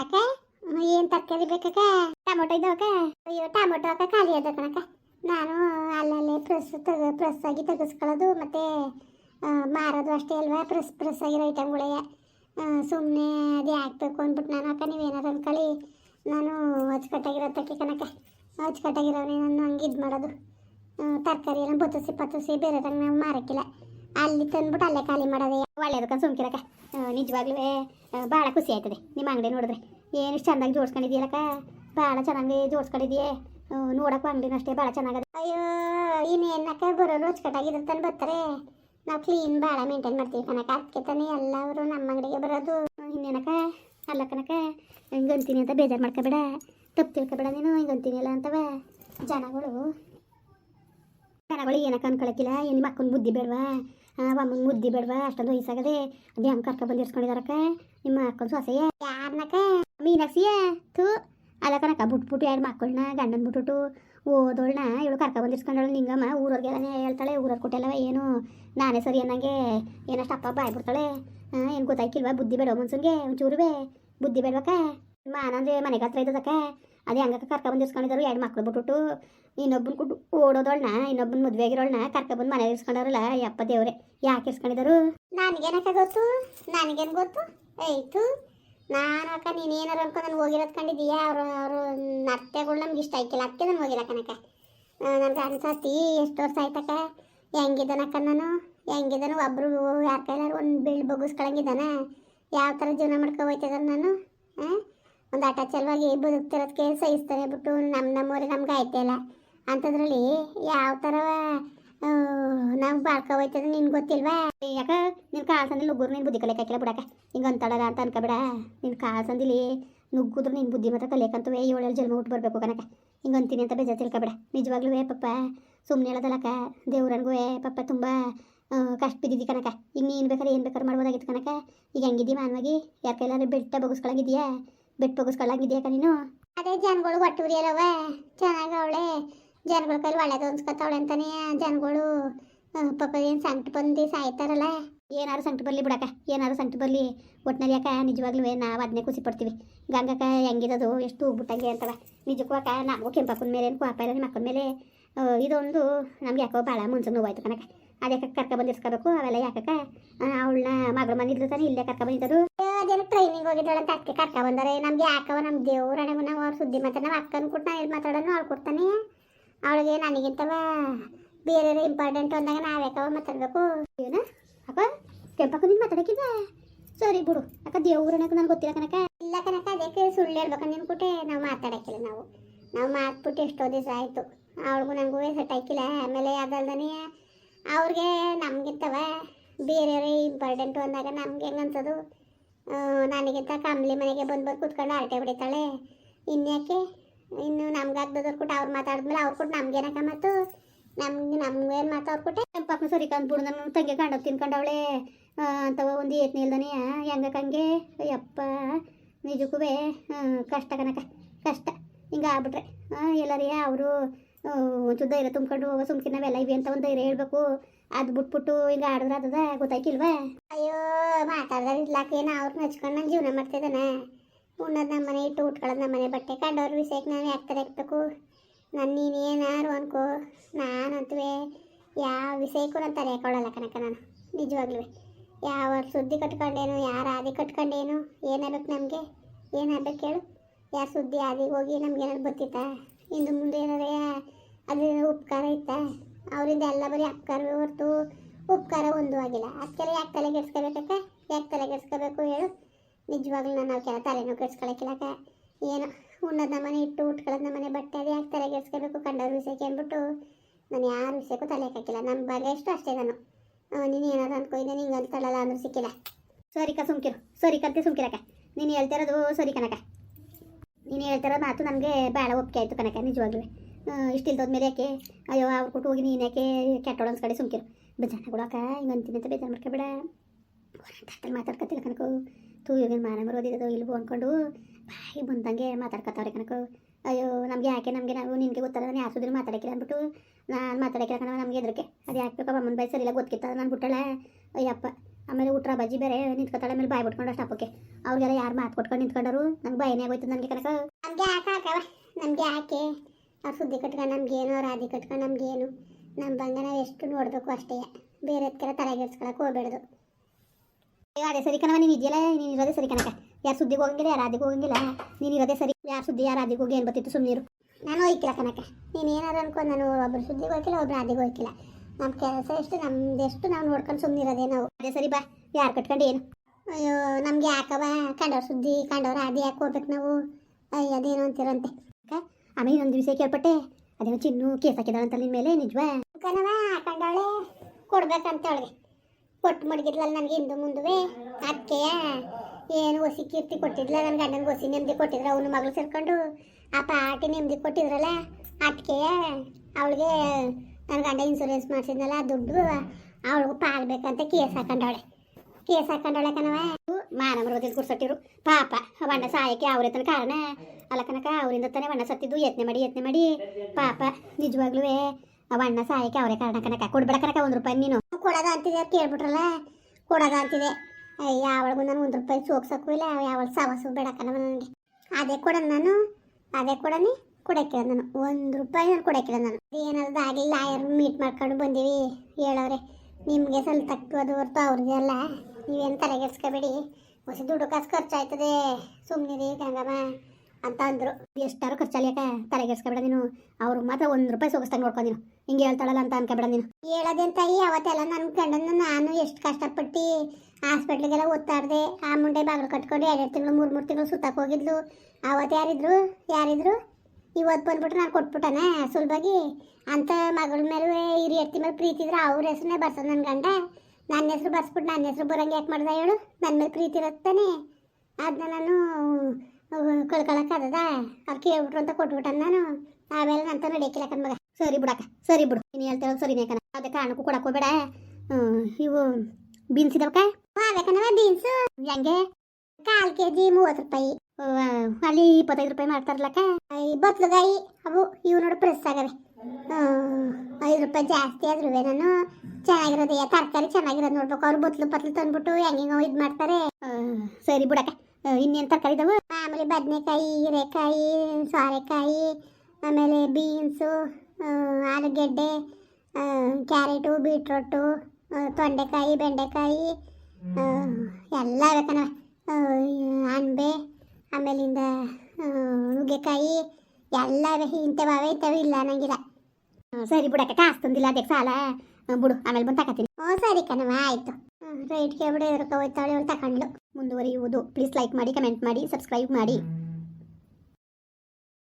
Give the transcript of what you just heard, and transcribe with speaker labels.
Speaker 1: ಅಕ್ಕ ಏನು ತರಕಾರಿ ಬೇಕಕ್ಕ ಟೊಮೊಟೊ ಇದ್ದಾವಕ್ಕ ಅಯ್ಯೋ, ಟೊಮೊಟೊ ಅಕ್ಕ ಖಾಲಿ ಅದ ನಾನು ಅಲ್ಲಲ್ಲೇ ಪ್ರೆಸ್ ತಗ ಪ್ರೆಸ್ ಆಗಿ ತೆಗೆಸ್ಕೊಳ್ಳೋದು, ಮತ್ತು ಮಾರೋದು ಅಷ್ಟೇ ಅಲ್ವಾ? ಪ್ರೆಸ್ ಪ್ರೆಸ್ ಆಗಿರೋ ಐಟಮ್ಗಳಿಗೆ ಸುಮ್ಮನೆ ಅದು ಹಾಕ್ಬೇಕು ಅಂದ್ಬಿಟ್ಟು ನಾನು. ಅಕ್ಕ ನೀವೇನಾರು ಅನ್ಕೊಳ್ಳಿ. ನಾನು ಅಚ್ಚುಕಟ್ಟಾಗಿರೋ ತಕ್ಕೆ ಕಣಕ್ಕ. ಅಚ್ಚುಕಟ್ಟಾಗಿರೋನೇ ನಾನು ಹಂಗೆ ಇದು ಮಾಡೋದು ತರಕಾರಿ ಎಲ್ಲ ಬತ್ತಸಿ ಪತ್ತಸಿ ಬೇರೆದಾಗ ನಾವು ಮಾರಕ್ಕಿಲ್ಲ. ಅಲ್ಲಿ ತಂದ್ಬಿಟ್ಟು ಅಲ್ಲೇ ಖಾಲಿ ಮಾಡೋದೇ. ಒಳ್ಳೇದಕ್ಕ ಸುಮ್ಕಿರಕ್ಕ. ನಿಜವಾಗ್ಲೂ ಭಾಳ ಖುಷಿ ಆಯ್ತದೆ. ನಿಮ್ಮ ಅಂಗಡಿ ನೋಡಿದ್ರೆ. ಏನು ಚೆಂದಾಗಿ ಜೋಡಿಸ್ಕೊಂಡಿದ್ದೀರಕ್ಕ ಭಾಳ ಚೆನ್ನಾಗಿ ಜೋಡ್ಸ್ಕೊಂಡಿದ್ಯೆ ನೋಡಕ್ಕೂ ಅಂಗಡಿನೂ ಅಷ್ಟೇ ಭಾಳ ಚೆನ್ನಾಗದ ಅಯ್ಯೋ, ಇನ್ನೇನಕ್ಕ ಬರೋರು ಅಚ್ಚುಕಟ್ಟಾಗಿರ್ತಾನೆ ಬರ್ತಾರೆ. ನಾವು ಕ್ಲೀನ್ ಭಾಳ ಮೇಂಟೈನ್ ಮಾಡ್ತೀವಿ ಕನಕ ಅದಕ್ಕೆ ತಾನೇ ಎಲ್ಲವರು ನಮ್ಮ ಅಂಗಡಿಗೆ ಬರೋದು. ಇನ್ನೇನಕ್ಕ? ಅಲ್ಲ ಕನಕ ಹಿಂಗಂತೀನಿ ಅಂತ ಬೇಜಾರು ಮಾಡ್ಕೋಬೇಡ. ತಪ್ಪು ತಿಳ್ಕೊಬೇಡ ನೀನು ಹಿಂಗಂತೀನಿ ಅಲ್ಲ ಅಂತವ. ಜನಗಳು. ಜನಗಳು ಏನಕ್ಕೆ ಅನ್ಕೊಳಕ್ಕಿಲ್ಲ ಏನು ಮಕ್ಕಳು ಬುದ್ಧಿ ಬೇಡವಾ? ಅಮ್ಮನ ಬುದ್ಧಿ ಬೇಡವಾ? ಅಷ್ಟೊಂದು ವಯಸ್ಸಾಗದೆ ಅದೇ ಹೆಂಗೆ ಕರ್ಕೊ ಬಂದು ಇರ್ಸ್ಕೊಂಡಿದಾರಕ್ಕ ನಿಮ್ಮ ಅಕ್ಕನ ಸೊಸೆಯ? ಯಾರನಕ ಮೀನಾಕ್ಷಿಯ? ಥೂ. ಅಲ್ಲ ಕನಕ ಬಿಟ್ಬಿಟ್ಟು ಎರಡು ಮಕ್ಕಳನ್ನ ಗಂಡನ ಬಿಟ್ಬಿಟ್ಟು ಓದೋಳ್ನ? ಇವಳು ಕರ್ಕೊ ಬಂದು ಇರ್ಸ್ಕೊಂಡಳು ನಿಂಗಮ್ಮ. ಊರವ್ರಿಗೆಲ್ಲ ಹೇಳ್ತಾಳೆ, ಊರವ್ರು ಕೊಟ್ಟೆಲ್ಲವ ಏನು? ನಾನೇ ಸರಿ ಅನ್ನಂಗೆ ಏನಷ್ಟು ಅಪ್ಪ ಬಾಯ್ ಬಿಡ್ತಾಳೆ? ಏನು ಗೊತ್ತಾಯ್ಕಿಲ್ವಾ? ಬುದ್ಧಿ ಬೇಡ ಮನ್ಸನ್ಗೆ ಒಂಚೂರುವೆ. ಬುದ್ಧಿ ಬೇಡವಕ್ಕ? ಮಾನಂದ್ರೆ ಮನೆಗೆ ಹತ್ರ ಇದ್ದದಕ್ಕ? ಅದೇ ಹೆಂಗ ಕರ್ಕೊ ಇಸ್ಕೊಂಡಿದ್ರು ಎರಡು ಮಕ್ಳು ಬಿಟ್ಬಿಟ್ಟು ಇನ್ನೊಬ್ಬನ ಕುಟ್ಟು ಓಡೋದೊಳ್ನ, ಇನ್ನೊಬ್ಬನ ಮದುವೆ ಆಗಿರೋಳ್ನ ಕರ್ಕೊ ಬಂದು ಮನೆ ಇರ್ಸ್ಕೊಂಡವ್ರಲ್ಲ ಯಪ್ಪ ದೇವ್ರೆ, ಯಾಕೆ ಇಸ್ಕೊಂಡಿದ್ರು ನನಗೇನಕ್ಕ ಗೊತ್ತು? ನನಗೇನು ಗೊತ್ತು? ಏಯ್ತು ನಾನು ಅಕ್ಕ, ನೀನೇನಾರು ಅನ್ಕೊಂಡು ನಾನು ಹೋಗಿರೋದು ಕಂಡಿದ್ದೀಯಾ? ಅವರು ಅವರು ನರ್ತೆಗಳು ನಮ್ಗೆ ಇಷ್ಟ ಆಯ್ಕಿಲ್ಲ. ಅದಕ್ಕೆ ನಾನು ಹೋಗಿಲ್ಲ ಕನಕ ನನಗೆ ಅನ್ಸತ್ತಿ ಎಷ್ಟು ವರ್ಷ ಆಯ್ತಕ್ಕ? ಹೆಂಗಿದ್ದಾನಕ್ಕ ನಾನು? ಹೆಂಗಿದ್ದಾನು? ಒಬ್ಬರು ಯಾರ ಕೈಲಾರು ಒಂದು ಬೀಳ್ ಬಗ್ಗಿಸ್ಕೊಳಂಗಿದ್ದಾನೆ? ಯಾವ ಥರ ಜೀವನ ಮಾಡ್ಕೊ ಹೋಯ್ತಿದ್ದಾನೆ ನಾನು? ಹಾಂ ಒಂದು ಆಟ ಚಲವಾಗಿ ಬದುಕ್ತಿರೋದಕ್ಕೆ ಸಹಿಸ್ತಾರೆ ಬಿಟ್ಟು ನಮ್ಮ ನಮ್ಮೂರಿಗೆ ನಮ್ಗೆ ಆಯ್ತಿಲ್ಲ ಅಂಥದ್ರಲ್ಲಿ ಯಾವ ಥರ ನಾವು ಬಾಳ್ಕ ಹೋಯ್ತದ ನಿನ್ಗೆ ಗೊತ್ತಿಲ್ವಾ? ಯಾಕ? ನಿನ್ನ ಕಾಲು ಸಂದಿಲ್ಲ ನುಗ್ಗುರು ನೀನು ಬುದ್ಧಿ ಕಲಿಯಕ್ಕೆ ಹಾಕಿಲ್ಲ ಬಿಡಕ್ಕ? ಹಿಂಗೆ ಅಂತಾಳಲ್ಲ ಅಂತ ಅನ್ಕೋಬೇಡ. ನಿನ್ನ ಕಾಲು ಸಂದಿಲಿ ನುಗ್ಗುದ್ರು ನಿನ್ನ ಬುದ್ಧಿ ಮಾತ್ರ ಕಲಿಯಕ್ಕಂತವೇ ಏಳೇಳು ಜನ್ಮ ಹುಟ್ಟು ಬರಬೇಕು ಕನಕ ಹಿಂಗೆ ಅಂತೀನಿ ಅಂತ ಬೇಜಾರು ತಿಳ್ಕೊಬೇಡ. ನಿಜವಾಗ್ಲೂ ಪಪ್ಪ ಸುಮ್ಮನೆ ಹೇಳೋದಲ್ಲಕ್ಕ. ದೇವ್ರನ್ಗೂ ಪಪ್ಪ ತುಂಬ ಕಷ್ಟ ಬಿದ್ದಿದ್ದಿ ಕನಕ ಈಗ ನೀನು ಬೇಕಾದ್ರೆ ಏನು ಬೇಕಾದ್ರೆ ಮಾಡ್ಬೋದಾಗಿತ್ತು ಕನಕ ಈಗ ಹೆಂಗಿದ್ದೀವಿ ಮಾನವಾಗಿ? ಯಾರ ಬೆಟ್ಟ ಬಗ್ಗಿಸ್ಕೊಳಂಗಿದ್ಯಾ ಬೆಟ್ಟ ಕ ನೀನು? ಅದೇ ಜನಗಳು ಹೊಟ್ಟೆ ಅಲ್ಲವೇ ಚೆನ್ನಾಗಿ ಅವಳೆ. ಜನಗಳ ಕೈಲಿ ಒಳ್ಳೇದು ಅನ್ಸ್ಕೊತಾವಳೆ ಅಂತಾನೆ. ಜನಗಳು ಪಾಪ ಏನು ಸಂಕಟ ಬಂದು ಸಾಯ್ತಾರಲ್ಲ. ಏನಾರು ಸಂಕಟ ಬರಲಿ ಬಿಡಕ್ಕ ಏನಾರು ಸಂಕಟ ಬರಲಿ. ಒಟ್ಟಿನಲ್ಲಿ ಯಾಕೆ ನಿಜವಾಗ್ಲೂ ನಾವು ಅದನ್ನೇ ಖುಷಿ ಪಡ್ತೀವಿ. ಗಂಗಕ್ಕ ಹೆಂಗಿರೋದು ಎಷ್ಟು ಬಿಟ್ಟಂಗೆ ಅಂತವ. ನಿಜಕ್ಕೂ ಅಕ್ಕ ನಾವು ಕೆಂಪಕ್ಕನ ಮೇಲೆ ಏನು ಕೋಪ ಇಲ್ಲ ನಿಮ್ಮ ಅಕ್ಕನ ಮೇಲೆ ಇದೊಂದು ನಮ್ಗೆ ಯಾಕೋ ಭಾಳ ಮುನ್ಸು ನೋವಾಯ್ತು ಕನಕ ಅದಕ್ಕೆ ಕರ್ಕ ಬಂದಿರ್ಸ್ಕೋಬೇಕು ಅವೆಲ್ಲ ಯಾಕಕ್ಕ? ಅವಳನ್ನ ಮಗಳು ಇದ್ರು ತಾನೆ ಇಲ್ಲೇ ಕರ್ಕ ಬಂದಿದ್ದರು ಅದೇನು ಟ್ರೈನಿಂಗ್ ಹೋಗಿದ್ದಾಳೆ ಅಂತ ಅಕ್ಕಿ ಕರ್ಕ ಬಂದರೆ ನಮ್ಗೆ ಯಾಕವ ನಮ್ಮ ದೇವ್ರಣೆ ನಾವು ಅವ್ರ ಸುದ್ದಿ ಮಾತಾಡ ನಾವು ಅಕ್ಕನ ಕೊಟ್ಟು ನಾನು ಎಲ್ಲಿ ಮಾತಾಡೋನು ಅವ್ಳು ಕೊಡ್ತಾನೆ. ಅವಳಿಗೆ ನನಗಿಂತವ ಬೇರೆ ಇಂಪಾರ್ಟೆಂಟ್ ಅಂದಾಗ ನಾವು ಯಾಕವ ಮಾತಾಡಬೇಕು? ಏನ? ಅಪ್ಪ ಕೆಂಪಕ್ಕ ನೀನು ಮಾತಾಡಕ್ಕಿದ್ದೆ ಸರಿ ಬಿಡು. ಅಕ್ಕ ದೇವ್ರಣಕ್ಕೆ ನನಗೆ ಗೊತ್ತಿಲ್ಲ ಕನಕ ಇಲ್ಲ ಕನಕ ಅದಕ್ಕೆ ಸುಳ್ಳು ಹೇಳ್ಬೇಕು ನಿನ್ ಕುಟೆ. ನಾವು ಮಾತಾಡಕ್ಕಿಲ್ಲ ನಾವು. ನಾವು ಮಾತ್ಬಿಟ್ಟು ಎಷ್ಟೋ ದಿವಸ ಆಯಿತು. ಅವಳಿಗೂ ನನಗೂ ಸೆಟ್ ಹಾಕಿಲ್ಲ. ಆಮೇಲೆ ಅದಲ್ದನೆ ಅವ್ರಿಗೆ ನಮಗಿಂತವ ಬೇರೆಯವರೇ ಇಂಪಾರ್ಟೆಂಟು ಅಂದಾಗ ನಮ್ಗೆ ಹೆಂಗೆ ಅನ್ಸೋದು? ಆ, ನನಗಿಂತ ಕಮ್ಲಿ ಮನೆಗೆ ಬಂದು ಬಂದು ಕೂತ್ಕೊಂಡು ಹರಟೆ ಹೊಡಿತಾಳೆ. ಇನ್ಯಾಕೆ ಇನ್ನು ನಮ್ಗೆ ಆಗ್ದದವ್ರು ಕೊಟ್ಟು ಅವ್ರು ಮಾತಾಡಿದ್ಮೇಲೆ ಅವ್ರು ಕೊಟ್ಟು ನಮ್ಗೇನಕ್ಕ ಮತ್ತು ನಮ್ಗೆ ನಮ್ಗೇನು ಮಾತು ಅವ್ರು ಕೊಟ್ಟೆ ಪಕ್ಕ ಸರಿ ಕಂದ್ಬಿಡು ನಮ್ಮ ತಂಗಿ ಕಂಡು ತಿನ್ಕೊಂಡವಳೆ. ಅಂತವ ಒಂದು ಏತ್ನ ಹೆಂಗೆ ಹೆಂಗಕ್ಕಂಗೆ ಅಯ್ಯಪ್ಪ ನಿಜಕ್ಕೂ ಕಷ್ಟ ಕನಕ ಕಷ್ಟ. ಹಿಂಗೆ ಆಗ್ಬಿಟ್ರೆ. ಎಲ್ಲರೇ ಅವರು ಒಂಚೂರು ಧೈರ್ಯ ತುಂಬ್ಕೊಂಡು ಹೋಗೋ ಸುಮ್ಕಿನವೆಲ್ಲ ಇವೆ ಅಂತ ಒಂದು ಧೈರ್ಯ ಹೇಳ್ಬೇಕು. ಅದು ಬಿಟ್ಬಿಟ್ಟು ಹಿಂಗೆ ಆಡಿದ್ರೆ ಅದದ ಗೊತ್ತಾಯ್ಕಿಲ್ವಾ? ಅಯ್ಯೋ, ಮಾತಾಡ್ದಾಗ ಇರ್ಲಾಕ ಏನು ಅವ್ರನ್ನ ಹಚ್ಕೊಂಡು ನಾನು ಜೀವನ ಮಾಡ್ತಿದ್ದಾನೆ ಉಣ್ಣೋದು ನಮ್ಮ ಮನೆ, ಇಟ್ಟು ಉಟ್ಕೊಳ್ಳೋದು ನಮ್ಮ ಮನೆ, ಬಟ್ಟೆ ಕಂಡವ್ರ ವಿಷಯಕ್ಕೆ ನಾನು ಯಾಕೆ ಹಾಕ್ಬೇಕು? ನಾನು ನೀನೇನಾರು ಅನ್ಕೋ? ನಾನಂತವೇ ಯಾವ ವಿಷಯಕ್ಕೂ ನಾನು ತಲೆ ಹಾಕೊಳ್ಳಲ್ಲ ಕನಕ ನಾನು. ನಿಜವಾಗ್ಲೂ ಯಾವ ಸುದ್ದಿ ಕಟ್ಕೊಂಡೇನು, ಯಾರು ಆದಿ ಕಟ್ಕೊಂಡೇನು ಏನಾಗಬೇಕು ನಮಗೆ? ಏನಾಗಬೇಕು ಹೇಳು ಯಾರು ಸುದ್ದಿ ಆದಿಗೆ ಹೋಗಿ ನಮ್ಗೆ ಏನಾದ್ರು ಗೊತ್ತಿತ್ತಾ? ಇಂದು ಮುಂದೆ ಏನಾರೇ ಅದು ಉಪಕಾರ ಇತ್ತಾ? ಅವರಿಂದ ಎಲ್ಲ ಬರೀ ಅಕ್ಕರ ಹೊರತು ಉಪಕಾರ ಒಂದೂ ಆಗಿಲ್ಲ. ಅದಕ್ಕೆಲ್ಲ ಯಾಕೆ ತಲೆ ಕೆಡ್ಸ್ಕೋಬೇಕಕ್ಕ ಯಾಕೆ ತಲೆ ಕೆಡ್ಸ್ಕೋಬೇಕು ಹೇಳು? ನಿಜವಾಗ್ಲೂ ನಾನು ಕೆಲ ತಲೆನೂ ಕೆಡ್ಸ್ಕೊಳಕ್ಕಿಲ್ಲಕ್ಕ. ಏನು ಉಣ್ಣೋದು ನಮ್ಮನೆ ಇಟ್ಟು ಉಟ್ಕೊಳ್ಳೋದು ನಮ್ಮನೆ ಬಟ್ಟೆ ಅದು ಯಾಕೆ ತಲೆ ಕೆಡ್ಸ್ಕೋಬೇಕು ಕಂಡವ್ರ ವಿಷಯಕ್ಕೆ ಅಂದ್ಬಿಟ್ಟು ನಾನು ಯಾರ ವಿಷಯಕ್ಕೂ ತಲೆ ಹಾಕಿಲ್ಲ ನಮ್ಮ ಬಗ್ಗೆ ಎಷ್ಟು ಅಷ್ಟೇ ನಾನು. ನೀನು ಏನಾದ್ರು ಅನ್ಕೊಂಡಿದ್ದೆ ನಿಂಗೆ ಅಂತಳಲ್ಲ ಅಂದ್ರೂ ಸಿಕ್ಕಿಲ್ಲ. ಸರಿಕ ಸುಮ್ಕಿರು. ಸರಿ ಕಂತೆ ಸುಮ್ಕಿರಕ್ಕ ನೀನು ಹೇಳ್ತಿರೋದು ಸರಿ ಕನಕ ನೀನು ಹೇಳ್ತಿರೋದು ಮಾತು ನನಗೆ ಭಾಳ ಒಪ್ಪಿಗೆ ಆಯಿತು ಕನಕ ನಿಜವಾಗ್ಲೂ. ಇಷ್ಟಿಲ್ದೋದ ಮೇಲೆ ಯಾಕೆ? ಅಯ್ಯೋ, ಅವ್ರು ಕೊಟ್ಟು ಹೋಗಿ ನೀನು ಯಾಕೆ ಕ್ಯಾಟೋಡನ್ಸ್ ಕಡೆ ಸುಮ್ಕಿರು? ಬೇಜಾನ ಕೊಡೋಕ ಹಿಂಗೆ ಅಂತೀನಿ ಅಂತ ಬೇಜಾರು ಮಾಡ್ಕೊಬೇಡ ಮಾತಾಡ್ತಾರೆ ಮಾತಾಡ್ಕತ್ತಿಲ್ಲ ಕನಕು ತೂ ಇವಾಗ ಮಾನ ಬರೋದಿರೋದು ಇಲ್ವೋ ಅಂದ್ಕೊಂಡು ಬಾಯಿ ಬಂದಂಗೆ ಮಾತಾಡ್ಕೊತಾವ್ರೆ ಕನಕು ಅಯ್ಯೋ, ನಮಗೆ ಯಾಕೆ ನಮಗೆ ನಾವು ನಿನಗೆ ಗೊತ್ತಲ್ಲ, ನಾನು ಯಾರು ಮಾತಾಡಕ್ಕಿಲ್ಲ ಅಂದ್ಬಿಟ್ಟು ನಾನು ಮಾತಾಡಕ್ಕಿಲ್ಲ ಕಣ ನಮಗೆ ಎದ್ರಕ್ಕೆ. ಅದು ಯಾಕೆ ಬೇಕಪ್ಪ, ಅಮ್ಮನ ಬಾಯಿ ಸರಿಯಿಲ್ಲ, ಗೊತ್ತಿತ್ತ ನಾನು ಬಿಟ್ಟಳೆ ಅಯ್ಯಪ್ಪ, ಆಮೇಲೆ ಊಟ್ರ ಬಜ್ಜಿ ಬೇರೆ ನಿಂತ್ಕೊತಾಳೆ, ಆಮೇಲೆ ಬಾಯಿ ಬಿಟ್ಕೊಂಡು ಅಷ್ಟು ಹಪ್ಪಕ್ಕೆ ಅವ್ರಿಗೆಲ್ಲ ಯಾರು ಮಾತು ಕೊಟ್ಕೊಂಡು ನಿಂತ್ಕೊಂಡರು? ನಂಗೆ ಭಯನೇ ಆಗೋಯ್ತು ನನಗೆ ಕನಕ ನಮಗೆ ಯಾಕೆ ನಮಗೆ ಯಾಕೆ? ಅವ್ರು ಸುದ್ದಿ ಕಟ್ಕೊಂಡು ನಮ್ಗೇನು ರಾಧಿ ಕಟ್ಕೊಂಡು ನಮಗೇನು ನಮ್ಮ ಬಂಗ ನಾವು ಎಷ್ಟು ನೋಡಬೇಕು ಅಷ್ಟೇ. ಬೇರೆ ಕೆಲ ತಲೆಗೆಡ್ಸ್ಕೊಳಕ್ಕೆ ಹೋಗ್ಬೇಡ್ದು. ಅಯ್ಯೋ, ಅದೇ ಸರಿ ಕಣವ ನೀನು ಇದೆಯಲ್ಲ ನೀನು ಇರೋದೇ ಸರಿ ಕನಕ ಯಾರು ಸುದ್ದಿಗೆ ಹೋಗಂಗಿಲ್ಲ, ಯಾರು ರಾಧಿಗೆ ಹೋಗಂಗಿಲ್ಲ? ನೀನು ಇರೋದೇ ಸರಿ. ಯಾರು ಸುದ್ದಿ, ಯಾರು ರಾಧಿಗೆ ಹೋಗಿ ಏನು ಬರ್ತಿತ್ತು ಸುಮ್ಮನಿರು ನಾನು ಹೋಯ್ತಿಲ್ಲ ಕನಕ ನೀನು ಏನಾರು ಅನ್ಕೊಂಡು ನಾನು ಒಬ್ರು ಸುದ್ದಿಗೆ ಹೋಗ್ತಿಲ್ಲ ಒಬ್ರು ರಾಧಿಗೆ ಹೋಯ್ಕಿಲ್ಲ. ನಮ್ಮ ಕೆಲಸ ಎಷ್ಟು, ನಮ್ದೆಷ್ಟು ನಾವು ನೋಡ್ಕೊಂಡು ಸುಮ್ಮನಿರೋದೇ ನಾವು. ಅದೇ ಸರಿ ಬಾ, ಯಾರು ಕಟ್ಕೊಂಡು ಏನು? ಅಯ್ಯೋ, ನಮ್ಗೆ ಯಾಕವ ಕಂಡವ್ರ ಸುದ್ದಿ, ಕಂಡವ್ರ ಅದು ಯಾಕೆ ಹೋಗ್ಬೇಕು ನಾವು? ಅಯ್ಯೋ, ಅದೇನು ಅಂತಿರಂತೆ. ಆಮೇಲೆ ಇನ್ನೊಂದು ದಿವಸ ಕೇಳ್ಪಟ್ಟೆ. ಅದೇನೋ ಚಿನ್ನು ಕೇಸ್ ಹಾಕಿದಾಳಂತ ನಿನ್ನ ಮೇಲೆ, ನಿಜವಾ. ಕಣವ ಕಂಡವಳೆ ಕೊಡ್ಬೇಕಂತ ಕೊಟ್ಟು ಮಡಗಿದ್ಲಲ್ಲ ನನಗೆ ಹಿಂದೂ ಮುಂದುವೆ. ಅದಕ್ಕೆ ಏನು ಒಸಿ ಕೀರ್ತಿ ಕೊಟ್ಟಿದ್ಲ ನನ್ನ ಗಂಡನ ಒಸಿ ನೆಮ್ಮದಿ ಕೊಟ್ಟಿದ್ರೆ, ಅವನು ಮಗಳು ಸೇರ್ಕೊಂಡು. ಆ ಪಾರ್ಟಿ ನೆಮ್ಮದಿ ಕೊಟ್ಟಿದ್ರಲ್ಲ ಅದಕ್ಕೆ ಅವಳಿಗೆ ನನ್ನ ಗಂಡ ಇನ್ಸೂರೆನ್ಸ್ ಮಾಡಿಸಿದ್ನಲ್ಲ, ದುಡ್ಡು, ಅವಳಿಗೂ ಪಾಲ್ಬೇಕಂತ ಕೇಸ್ ಹಾಕೊಂಡವಳೆ. ಕೇಸ್ ಹಾಕೊಂಡವಳೆ ಕಣವ ಮಾನ ಗುರ್ಸಟ್ಟಿರು. ಪಾಪ ಬಣ್ಣ ಸಾಯಕ್ಕೆ ಅವ್ರ ತನ ಕಾರಣ. ಅಲ್ಲ ಕನಕ ಅವರಿಂದ ತಾನೇ ಬಣ್ಣ ಸತ್ತಿದ್ದು. ಯತ್ನೆ ಮಾಡಿ ಯತ್ನೆ ಮಾಡಿ. ಪಾಪ ನಿಜವಾಗ್ಲೂ ಆ ಬಣ್ಣ ಸಾಯಕ್ಕೆ ಅವರೇ ಕಾರಣ ಕನಕ ಕೊಡ್ಬೇಡ ಕನಕ ಒಂದು ರೂಪಾಯಿ ನೀನು. ಕೊಡೋದ ಅಂತಿದೆ ಕೇಳ್ಬಿಟ್ರಲ್ಲ? ಕೊಡೋದ ಅಂತಿದೆ. ಯಾವಳಿಗೂ ನಾನು ಒಂದು ರೂಪಾಯಿ ಸೋಗ್ಸಕ್ಕೂ ಇಲ್ಲ ಯಾವಳ ಸವಸು ಬೇಡ ಕಣವ ನನಗೆ. ಅದೇ ಕೊಡೋಣ ನಾನು, ಅದೇ ಕೊಡನಿ ಕೊಡಕ್ಕಿಲ್ಲ ನಾನು. ಒಂದು ರೂಪಾಯಿ ನಾನು ಕೊಡಕ್ಕಿಲ್ಲ ನಾನು. ಏನಾದ್ರು ಆಗಲಿ, ಲಾಯರ್ ಮೀಟ್ ಮಾಡ್ಕೊಂಡು ಬಂದೀವಿ. ಹೇಳವ್ರೆ, ನಿಮಗೆ ಸ್ವಲ್ಪ ತಕ್ಕದು ಹೊರತು ಅವ್ರಿಗೆ ಅಲ್ಲ. ನೀವೇನು ತಲೆಗೆಡ್ಸ್ಕೊಬೇಡಿ ಹೊಸ ದುಡ್ಡು ಕಾಸು ಖರ್ಚಾಯ್ತದೆ. ಸುಮ್ಮನಿರಿ ಗಂಗಮ್ಮ ಅಂತ ಅಂದರು. ಎಷ್ಟಾರು ಖರ್ಚಾಲಿಯಕ ತಲೆಗೆಡ್ಸ್ಕೊಬೇಡ ನೀನು. ಅವ್ರು ಮಾತ್ರ ಒಂದು ರೂಪಾಯಿ ಸೋಗಿಸ್ದಂಗೆ ನೋಡ್ಕೊ ನೀನು. ಹಿಂಗೆ ಹೇಳ್ತಾಳಲ್ಲ ಅಂತ ಅನ್ಕೊಬೇಡ ನೀನು. ಹೇಳೋದೇನು ತಾಯಿ ಅವತ್ತೆಲ್ಲ ನನ್ನ ಗಂಡನ ನಾನು ಎಷ್ಟು ಕಷ್ಟಪಟ್ಟು ಹಾಸ್ಪಿಟ್ಲಿಗೆಲ್ಲ ಒತ್ತಾಡ್ದೆ. ಆ ಮುಂಡೆ ಬಾಗಿಲು ಕಟ್ಕೊಂಡು ಎರಡು ತಿಂಗಳು, ಮೂರು ಮೂರು ತಿಂಗಳು ಸುತ್ತಕ್ಕೆ ಹೋಗಿದ್ಲು. ಅವತ್ತು ಯಾರಿದ್ರು? ಯಾರಿದ್ರು? ಇವತ್ತು ಬಂದ್ಬಿಟ್ರೆ ನಾನು ಕೊಟ್ಬಿಟ್ಟನ ಸುಲಭಾಗಿ? ಅಂತ ಮಗಳ ಮೇಲೆ ಹಿರಿಯ ಎತ್ತಿ ಮೇಲೆ ಪ್ರೀತಿ ಇದ್ರೆ ಅವ್ರ ಹೆಸರನ್ನೇ ಬರ್ತದೆ ನನ್ನ ಗಂಡ. ನನ್ನ ಹೆಸರು ಬರ್ಸ್ಬಿಟ್ಟು ನನ್ನ ಹೆಸರು ಬರೋಂಗೆ ಯಾಕೆ ಮಾಡ್ದ ಹೇಳು? ನನ್ನ ಮೇಲೆ ಪ್ರೀತಿ ಇರುತ್ತಾನೆ ಅದನ್ನ ನಾನು ಕಳ್ಕೊಳಕ್ಕಾಗದ ಅವ್ರು ಕೇಳ್ಬಿಟ್ರು ಅಂತ ಕೊಟ್ಬಿಟ್ಟ ನಾನು. ಆಮೇಲೆ ನಂತ ನಡೆಯಕ್ಕಿಲ್ಲ ಕಣ್ಮಗ ಸರಿ ಬಿಡಕ್ಕ ಸರಿ ಬಿಡು. ನೀನು ಹೇಳ್ತೇವೆ ಸರಿನೇ ನೇಕನ ಅದೇ ಕಾರಣಕ್ಕೂ ಕೊಡಕ್ಕೆ ಹೋಗ್ಬೇಡ ಹ್ಮ್, ಇವು ಬೀನ್ಸ್ ಇದಾವಕ್ಕ? ಬೇಕನವ ಬೀನ್ಸು. ಹೆಂಗೆ? ಕಾಲು ಕೆ ಜಿ ಮೂವತ್ತು ರೂಪಾಯಿ. ಅಲ್ಲಿ ಇಪ್ಪತ್ತೈದು ರೂಪಾಯಿ ಮಾಡ್ತಾರಲ್ಲಕ್ಕ ಬತ್ಲುಗಾಯಿ ಅವು, ಇವು ನೋಡು ಪ್ರೆಸ್ ಆಗವೆ. ಐದು ರೂಪಾಯಿ ಜಾಸ್ತಿ ಆದ್ರೂ ನಾನು ಚೆನ್ನಾಗಿರೋದು ತರಕಾರಿ ಚೆನ್ನಾಗಿರೋದು ನೋಡ್ಬೇಕು. ಅವ್ರು ಬತ್ಲು ಪತ್ಲು ತಂದ್ಬಿಟ್ಟು ಹೆಂಗೆ ಇದು ಮಾಡ್ತಾರೆ. ಸರಿ ಬಿಡಕ್ಕ. ಇನ್ನೇನು ತರಕಾರಿ ಇದಾವೆ? ಆಮೇಲೆ ಬದನೆಕಾಯಿ, ಹೀರೆಕಾಯಿ ಸೋರೆಕಾಯಿ ಆಮೇಲೆ ಬೀನ್ಸು ಆಲೂಗೆಡ್ಡೆ ಕ್ಯಾರೆಟು, ಬೀಟ್ರೋಟು ತೊಂಡೆಕಾಯಿ, ಬೆಂಡೆಕಾಯಿ ಎಲ್ಲ ಬೇಕನ ಅಣಬೆ ಆಮೇಲಿಂದ ನುಗ್ಗೆಕಾಯಿ ಎಲ್ಲ ಇಂಥವೇ ಇಂಥವೇ ಇಲ್ಲ ಅನ್ನಂಗಿಲ್ಲ. ಸರಿ ಬಿಡಕ್ಕ ಕಾಸು ತಂದಿಲ್ಲ, ಅದಕ್ಕೆ ಸಾಲ ಬಿಡು, ಆಮೇಲೆ ಬಂದು ತಗೋತೀನಿ. ಹ್ಞೂ ಸರಿ ಕಣವ ಆಯಿತು. ರೈಟ್ ಕೇಳ್ಬಿಡು, ಎದ್ರಕ ಹೋಯ್ತಾಳೆ ಅವಳು ತಗೊಂಡ್ಲು ಮುಂದುವರಿಯುವುದು. ಪ್ಲೀಸ್ ಲೈಕ್ ಮಾಡಿ ಕಮೆಂಟ್ ಮಾಡಿ ಸಬ್ಸ್ಕ್ರೈಬ್ ಮಾಡಿ.